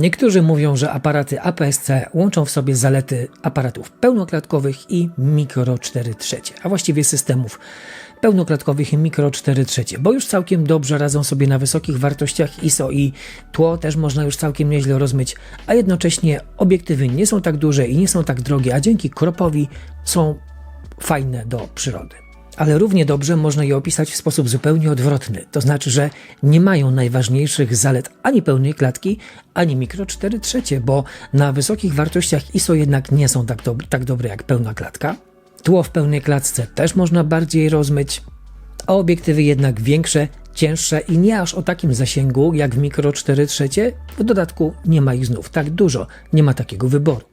Niektórzy mówią, że aparaty APS-C łączą w sobie zalety aparatów pełnoklatkowych i mikro 4 trzecie, a właściwie systemów pełnoklatkowych i mikro 4 trzecie, bo już całkiem dobrze radzą sobie na wysokich wartościach ISO i tło też można już całkiem nieźle rozmyć, a jednocześnie obiektywy nie są tak duże i nie są tak drogie, a dzięki kropowi są fajne do przyrody ale równie dobrze można je opisać w sposób zupełnie odwrotny. To znaczy, że nie mają najważniejszych zalet ani pełnej klatki, ani mikro 4 trzecie, bo na wysokich wartościach ISO jednak nie są tak, do, tak dobre jak pełna klatka. Tło w pełnej klatce też można bardziej rozmyć, a obiektywy jednak większe, cięższe i nie aż o takim zasięgu jak w mikro 4 trzecie. W dodatku nie ma ich znów tak dużo, nie ma takiego wyboru.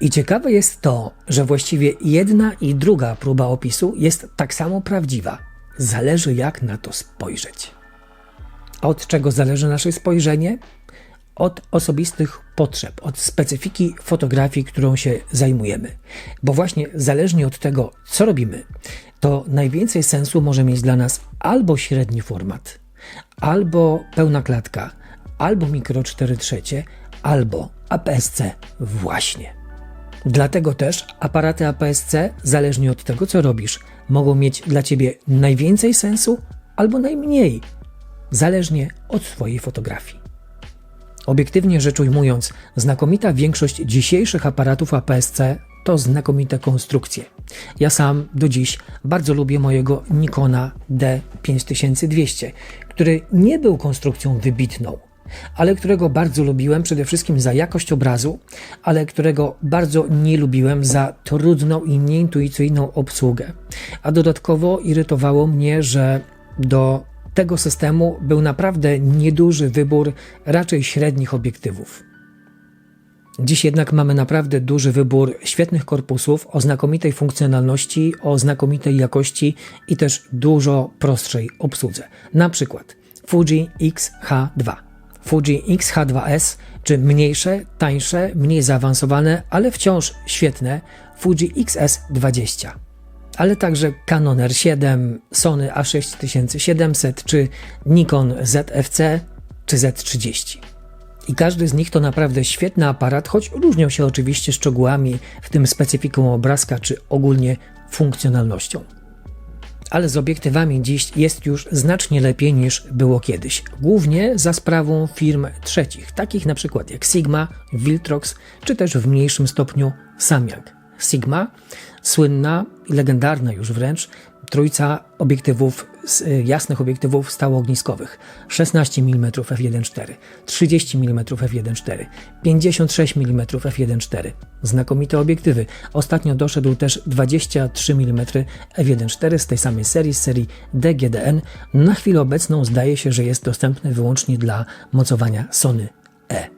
I ciekawe jest to, że właściwie jedna i druga próba opisu jest tak samo prawdziwa. Zależy jak na to spojrzeć. Od czego zależy nasze spojrzenie? Od osobistych potrzeb, od specyfiki fotografii, którą się zajmujemy. Bo właśnie zależnie od tego, co robimy, to najwięcej sensu może mieć dla nas albo średni format, albo pełna klatka, albo mikro 4 trzecie, albo APS-C właśnie. Dlatego też aparaty APS-C, zależnie od tego, co robisz, mogą mieć dla Ciebie najwięcej sensu albo najmniej, zależnie od Twojej fotografii. Obiektywnie rzecz ujmując, znakomita większość dzisiejszych aparatów APS-C to znakomite konstrukcje. Ja sam do dziś bardzo lubię mojego Nikona D5200, który nie był konstrukcją wybitną, ale którego bardzo lubiłem przede wszystkim za jakość obrazu, ale którego bardzo nie lubiłem za trudną i nieintuicyjną obsługę. A dodatkowo irytowało mnie, że do tego systemu był naprawdę nieduży wybór raczej średnich obiektywów. Dziś jednak mamy naprawdę duży wybór świetnych korpusów o znakomitej funkcjonalności, o znakomitej jakości i też dużo prostszej obsłudze. Na przykład Fuji X-H2 Fuji X-H2S, czy mniejsze, tańsze, mniej zaawansowane, ale wciąż świetne Fuji XS20. Ale także Canon R7, Sony A6700 czy Nikon ZFC czy Z30. I każdy z nich to naprawdę świetny aparat, choć różnią się oczywiście szczegółami, w tym specyfiką obrazka czy ogólnie funkcjonalnością ale z obiektywami dziś jest już znacznie lepiej niż było kiedyś. Głównie za sprawą firm trzecich, takich na przykład jak Sigma, Viltrox, czy też w mniejszym stopniu Samyang. Sigma, słynna i legendarna już wręcz, trójca obiektywów, y, jasnych obiektywów stałoogniskowych 16 mm f1.4, 30 mm f1.4, 56 mm f1.4. Znakomite obiektywy. Ostatnio doszedł też 23 mm f1.4 z tej samej serii, z serii DGDN. Na chwilę obecną zdaje się, że jest dostępny wyłącznie dla mocowania Sony E.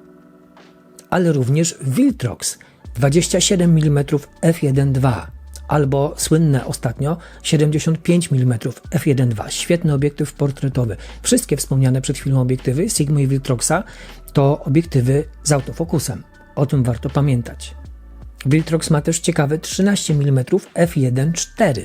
Ale również Viltrox 27 mm f1.2 albo słynne ostatnio 75 mm f1.2, świetny obiektyw portretowy. Wszystkie wspomniane przed chwilą obiektywy Sigma i Viltroxa to obiektywy z autofokusem. O tym warto pamiętać. Viltrox ma też ciekawy 13 mm f1.4.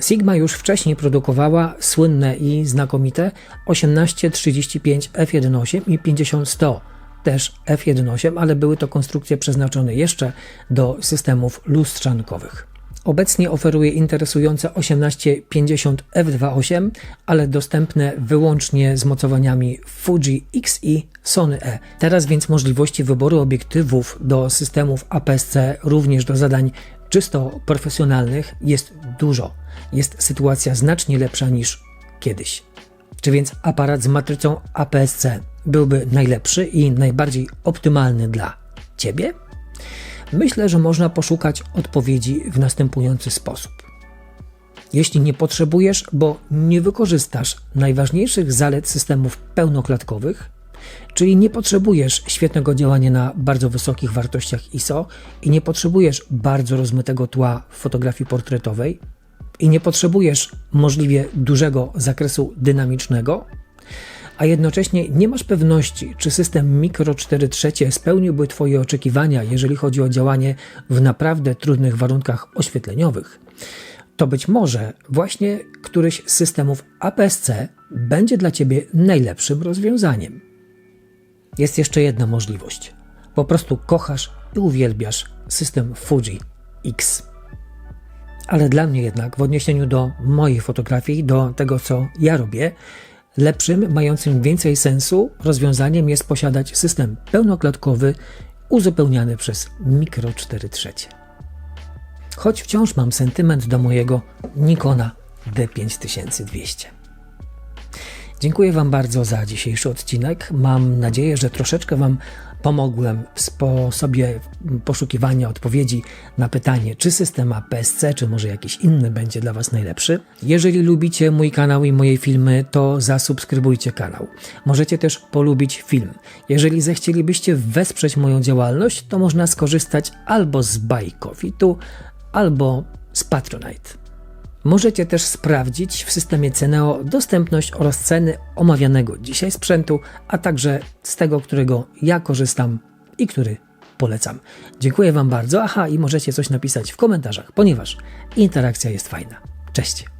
Sigma już wcześniej produkowała słynne i znakomite 1835 f1.8 i 50-100 też F1.8, ale były to konstrukcje przeznaczone jeszcze do systemów lustrzankowych. Obecnie oferuje interesujące 1850 F2.8, ale dostępne wyłącznie z mocowaniami Fuji X i Sony E. Teraz więc możliwości wyboru obiektywów do systemów APS-C, również do zadań czysto profesjonalnych, jest dużo. Jest sytuacja znacznie lepsza niż kiedyś. Czy więc aparat z matrycą APS-C byłby najlepszy i najbardziej optymalny dla Ciebie? Myślę, że można poszukać odpowiedzi w następujący sposób. Jeśli nie potrzebujesz, bo nie wykorzystasz najważniejszych zalet systemów pełnoklatkowych, czyli nie potrzebujesz świetnego działania na bardzo wysokich wartościach ISO i nie potrzebujesz bardzo rozmytego tła w fotografii portretowej i nie potrzebujesz możliwie dużego zakresu dynamicznego, a jednocześnie nie masz pewności, czy system Micro 4 trzecie spełniłby Twoje oczekiwania, jeżeli chodzi o działanie w naprawdę trudnych warunkach oświetleniowych, to być może właśnie któryś z systemów APS-C będzie dla Ciebie najlepszym rozwiązaniem. jest jeszcze jedna możliwość. Po prostu kochasz i uwielbiasz system Fuji X. Ale dla mnie jednak, w odniesieniu do mojej fotografii, do tego co ja robię, lepszym, mającym więcej sensu rozwiązaniem jest posiadać system pełnoklatkowy uzupełniany przez Micro 4 trzecie. Choć wciąż mam sentyment do mojego Nikona D5200. Dziękuję Wam bardzo za dzisiejszy odcinek. Mam nadzieję, że troszeczkę Wam pomogłem w sposobie poszukiwania odpowiedzi na pytanie, czy system APS-C, czy może jakiś inny będzie dla Was najlepszy. Jeżeli lubicie mój kanał i moje filmy, to zasubskrybujcie kanał. Możecie też polubić film. Jeżeli zechcielibyście wesprzeć moją działalność, to można skorzystać albo z Buy Coffee tu, albo z Patronite. Możecie też sprawdzić w systemie Ceneo dostępność oraz ceny omawianego dzisiaj sprzętu, a także z tego, którego ja korzystam i który polecam. Dziękuję Wam bardzo. Aha, i możecie coś napisać w komentarzach, ponieważ interakcja jest fajna. Cześć!